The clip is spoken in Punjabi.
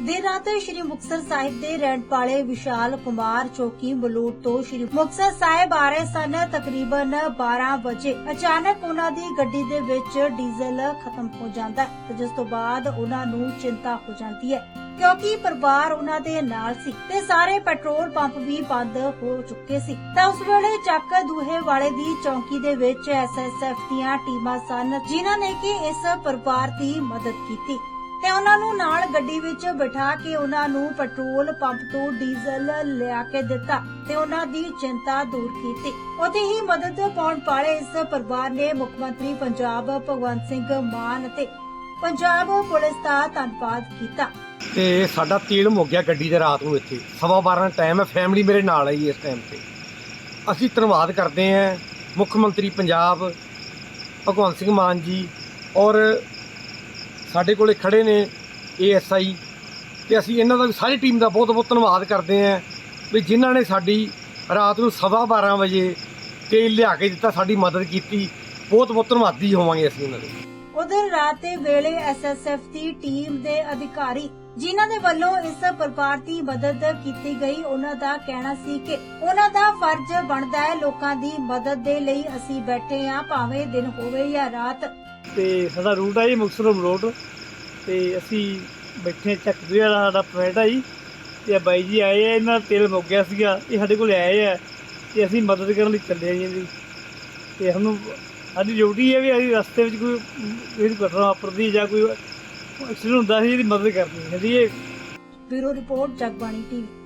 ਦੇਰ ਰਾਤ ਸ਼੍ਰੀ ਮੁਕਤਸਰ ਸਾਹਿਬ ਦੇ ਰੈਂਟ ਵਾਲੇ ਵਿਸ਼ਾਲ ਕੁਮਾਰ ਚੌਕੀ ਬਲੂਟ ਤੋਂ ਸ਼੍ਰੀ ਮੁਕਤਸਰ ਸਾਹਿਬ ਆ ਰਹੇ ਸਨ। ਤਕਰੀਬਨ 12 ਵਜੇ ਅਚਾਨਕ ਉਹਨਾਂ ਦੀ ਗੱਡੀ ਦੇ ਵਿੱਚ ਡੀਜ਼ਲ ਖਤਮ ਹੋ ਜਾਂਦਾ ਹੈ ਤੇ ਜਿਸ ਤੋਂ ਬਾਅਦ ਉਹਨਾਂ ਨੂੰ ਚਿੰਤਾ ਹੋ ਜਾਂਦੀ ਹੈ ਕਿਉਂਕਿ ਪਰਿਵਾਰ ਉਹਨਾਂ ਦੇ ਨਾਲ ਸੀ ਤੇ ਸਾਰੇ ਪੈਟਰੋਲ ਪੰਪ ਵੀ ਬੰਦ ਹੋ ਚੁੱਕੇ ਸੀ। ਤਾਂ ਉਸ ਵੇਲੇ ਚੱਕ ਦੂਹੇ ਵਾਲੇ ਦੀ ਚੌਂਕੀ ਦੇ ਵਿੱਚ ਐਸਐਸਐਫ ਦੀਆਂ ਟੀਮਾਂ ਸਨ ਜਿਨ੍ਹਾਂ ਨੇ ਕਿ ਇਸ ਪਰਿਵਾਰ ਦੀ ਮਦਦ ਕੀਤੀ। ਤੇ ਉਹਨਾਂ ਨੂੰ ਨਾਲ ਗੱਡੀ ਵਿੱਚ ਬਿਠਾ ਕੇ ਉਹਨਾਂ ਨੂੰ ਪੈਟਰੋਲ ਪੰਪ ਤੋਂ ਡੀਜ਼ਲ ਲਿਆ ਕੇ ਦਿੱਤਾ ਤੇ ਉਹਨਾਂ ਦੀ ਚਿੰਤਾ ਦੂਰ ਕੀਤੀ। ਉਹਦੀ ਹੀ ਮਦਦ ਪਾਉਣ ਵਾਲੇ ਇਸ ਪਰਿਵਾਰ ਨੇ ਮੁੱਖ ਮੰਤਰੀ ਪੰਜਾਬ ਭਗਵੰਤ ਸਿੰਘ ਮਾਨ ਅਤੇ ਪੰਜਾਬ ਪੁਲਿਸ ਦਾ ਧੰਨਵਾਦ ਕੀਤਾ। ਤੇ ਸਾਡਾ ਤੇਲ ਮੁੱਕ ਗਿਆ ਗੱਡੀ ਦੇ ਰਾਤ ਨੂੰ ਇੱਥੇ। ਸਵਾ 12 ਟਾਈਮ ਹੈ ਫੈਮਿਲੀ ਮੇਰੇ ਨਾਲ ਹੈ ਜੀ ਇਸ ਟਾਈਮ ਤੇ। ਅਸੀਂ ਧੰਨਵਾਦ ਕਰਦੇ ਹਾਂ ਮੁੱਖ ਮੰਤਰੀ ਪੰਜਾਬ, ਭਗਵੰਤ ਸਿੰਘ ਮਾਨ ਜੀ ਔਰ ਸਾਡੇ ਕੋਲੇ ਖੜੇ ਨੇ ਏਐਸਆਈ ਤੇ ਅਸੀਂ ਇਹਨਾਂ ਦਾ ਵੀ ਸਾਰੀ ਟੀਮ ਦਾ ਬਹੁਤ ਬਹੁਤ ਧੰਨਵਾਦ ਕਰਦੇ ਹਾਂ ਵੀ ਜਿਨ੍ਹਾਂ ਨੇ ਸਾਡੀ ਰਾਤ ਨੂੰ ਸਵਾ 12 ਵਜੇ ਤੇਲ ਲਿਆ ਕੇ ਦਿੱਤਾ, ਸਾਡੀ ਮਦਦ ਕੀਤੀ। ਬਹੁਤ ਬਹੁਤ ਧੰਨਵਾਦੀ ਹੋਵਾਂਗੇ ਅਸੀਂ ਉਹਨਾਂ ਦੇ। ਉਧਰ ਰਾਤ ਦੇ ਵੇਲੇ ਐਸਐਸਐਫ ਦੀ ਟੀਮ ਦੇ ਅਧਿਕਾਰੀ ਜਿਨ੍ਹਾਂ ਦੇ ਵੱਲੋਂ ਇਸ ਪ੍ਰਕਾਰ ਦੀ ਮਦਦ ਕੀਤੀ ਗਈ, ਉਹਨਾਂ ਦਾ ਕਹਿਣਾ ਸੀ ਕਿ ਉਹਨਾਂ ਦਾ ਫਰਜ਼ ਬਣਦਾ ਹੈ ਲੋਕਾਂ ਦੀ ਮਦਦ ਦੇ ਲਈ ਅਸੀਂ ਬੈਠੇ ਆ ਭਾਵੇਂ ਦਿਨ ਹੋਵੇ ਜਾਂ ਰਾਤ। ਤੇ ਸਾਡਾ ਰੂਟ ਆ ਜੀ ਮੁਕਤਸਰ ਰੋਡ ਤੇ ਅਸੀਂ ਬੈਠੇ ਚੱਕਦੇ ਵਾਲਾ ਸਾਡਾ ਪੁਆਇੰਟ ਆ ਜੀ। ਤੇ ਬਾਈ ਜੀ ਆਏ ਆ, ਇਹਨਾਂ ਦਾ ਤੇਲ ਮੁੱਕ ਗਿਆ ਸੀਗਾ, ਇਹ ਸਾਡੇ ਕੋਲ ਆਏ ਆ ਤੇ ਅਸੀਂ ਮਦਦ ਕਰਨ ਲਈ ਚੱਲੇ ਆ ਜੀ ਇਹਦੀ। ਤੇ ਸਾਨੂੰ ਸਾਡੀ ਡਿਊਟੀ ਹੈ ਵੀ ਅਸੀਂ ਰਸਤੇ ਵਿੱਚ ਕੋਈ ਕੋਈ ਘਟਨਾ ਵਾਪਰਦੀ ਜਾਂ ਕੋਈ ਐਕਸੀਡੈਂਟ ਹੁੰਦਾ ਸੀ, ਇਹਦੀ ਮਦਦ ਕਰਨੀ ਹੈ। ਜੀ ਇਹ ਬਿਊਰੋ ਰਿਪੋਰਟ, ਜਗਬਾਣੀ ਟੀਵੀ।